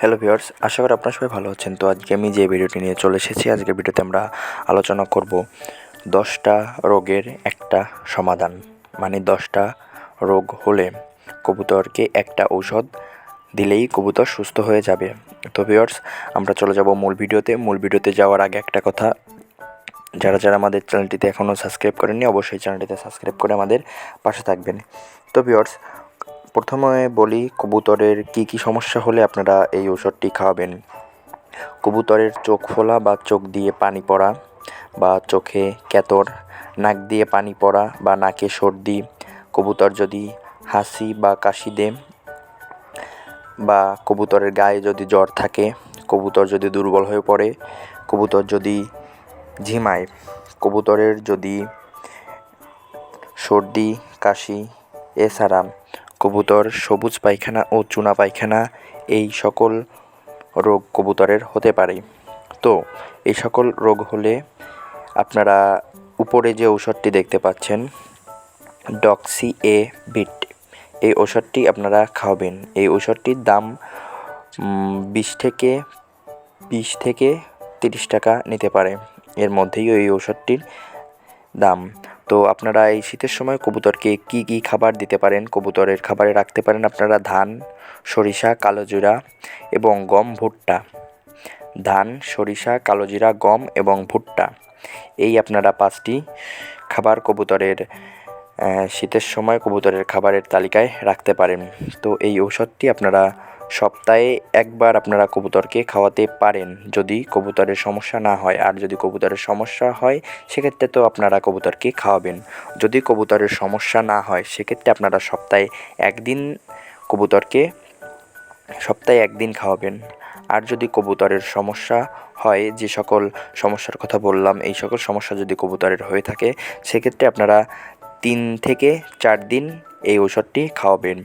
Hello viewers আশা করি আপনারা সবাই ভালো আছেন। তো আজকে আমি যে ভিডিওটি নিয়ে চলে এসেছি, আজকের ভিডিওতে আমরা আলোচনা করব দশটা রোগের একটা সমাধান। মানে দশটা রোগ হলে কবুতরকে একটা ঔষধ দিলেই কবুতর সুস্থ হয়ে যাবে। তো ভিউয়ার্স আমরা চলে যাব মূল ভিডিওতে। মূল ভিডিওতে যাওয়ার আগে একটা কথা। যারা যারা আমাদের চ্যানেলটিতে এখনও সাবস্ক্রাইব করেননি, অবশ্যই চ্যানেলটিতে সাবস্ক্রাইব করে আমাদের পাশে থাকবেন। তো ভিউয়ার্স প্রথমে বলি, কবুতরের কি কি সমস্যা হলে আপনারা এই ঔষধটি খাওয়াবেন? কবুতরের চোখ ফোলা বা চোখ দিয়ে পানি পড়া বা চোখে কেতর নাক দিয়ে পানি পড়া বা নাকে সর্দি, কবুতর যদি হাসি বা কাশি দেয় বা কবুতরের গায়ে যদি জ্বর থাকে, কবুতর যদি দুর্বল হয়ে পড়ে, কবুতর যদি ঝিমায়, কবুতরের যদি সর্দি, কাশি, এছাড়া কবুতর, সবুজ পায়খানা ও চুনা পায়খানা এই সকল রোগ কবুতরের হতে পারে। তো, এই সকল রোগ হলে আপনারা উপরে যে ঔষধটি দেখতে পাচ্ছেন ডক্সি এ বিট এই ঔষধটি আপনারা খাওয়াবেন। এই ঔষধটির দাম বিশ থেকে বিশ থেকে তিরিশ টাকা নিতে পারে। এর মধ্যেই এই ঔষধটির দাম। তো আপনারা এই শীতের সময় কবুতরকে কি কি খাবার দিতে পারেন? কবুতরের খাবারে রাখতে পারেন আপনারা ধান, সরিষা, কালো জিরা এবং গম, ভুট্টা। ধান, সরিষা, কালো জিরা, গম এবং ভুট্টা। এই আপনারা পাঁচটি খাবার কবুতরের শীতের সময় কবুতরের খাবারের তালিকায় রাখতে পারেন। তো এই ঔষধটি আপনারা সপ্তাহে একবার আপনারা কবুতরকে খাওয়াতে পারেন যদি কবুতরের সমস্যা না হয়। আর যদি কবুতরের সমস্যা হয়, সেক্ষেত্রে তো আপনারা কবুতরকে খাওয়াবেন। যদি কবুতরের সমস্যা না হয়, সেক্ষেত্রে আপনারা সপ্তাহে একদিন কবুতরকে, সপ্তাহে একদিন খাওয়াবেন। আর যদি কবুতরের সমস্যা হয়, যে সকল সমস্যার কথা বললাম, এই সকল সমস্যা যদি কবুতরের হয়ে থাকে, সেক্ষেত্রে আপনারা তিন থেকে চার দিন এই ঔষধটি খাওয়াবেন।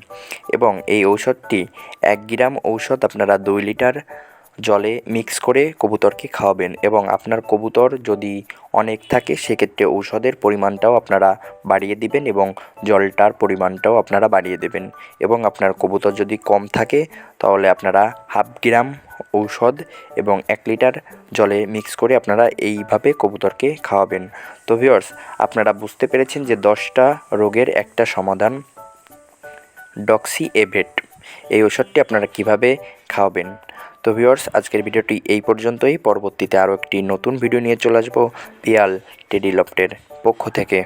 এবং এই ঔষধটি এক গ্রাম ঔষধ আপনারা দুই লিটার জলে মিক্স করে কবুতরকে খাওয়াবেন এবং আপনার কবুতর যদি অনেক থাকে, সেক্ষেত্রে ঔষধের পরিমাণটাও আপনারা বাড়িয়ে দিবেন এবং জলটার পরিমাণটাও আপনারা বাড়িয়ে দেবেন। এবং আপনার কবুতর যদি কম থাকে, তাহলে আপনারা হাফ গ্রাম ঔষধ এবং এক লিটার জলে মিক্স করে আপনারা এইভাবে কবুতরকে খাওয়াবেন। তো ভিওর্স আপনারা বুঝতে পেরেছেন যে দশটা রোগের একটা সমাধান ডক্সি এভেট। এই ওষুধটি আপনারা কীভাবে খাওয়াবেন? তো ভিউয়ার্স, আজকের ভিডিওটি এই পর্যন্তই। পরবর্তীতে আরও একটি নতুন ভিডিও নিয়ে চলে আসব পিয়াল টেডিলপ্টের পক্ষ থেকে।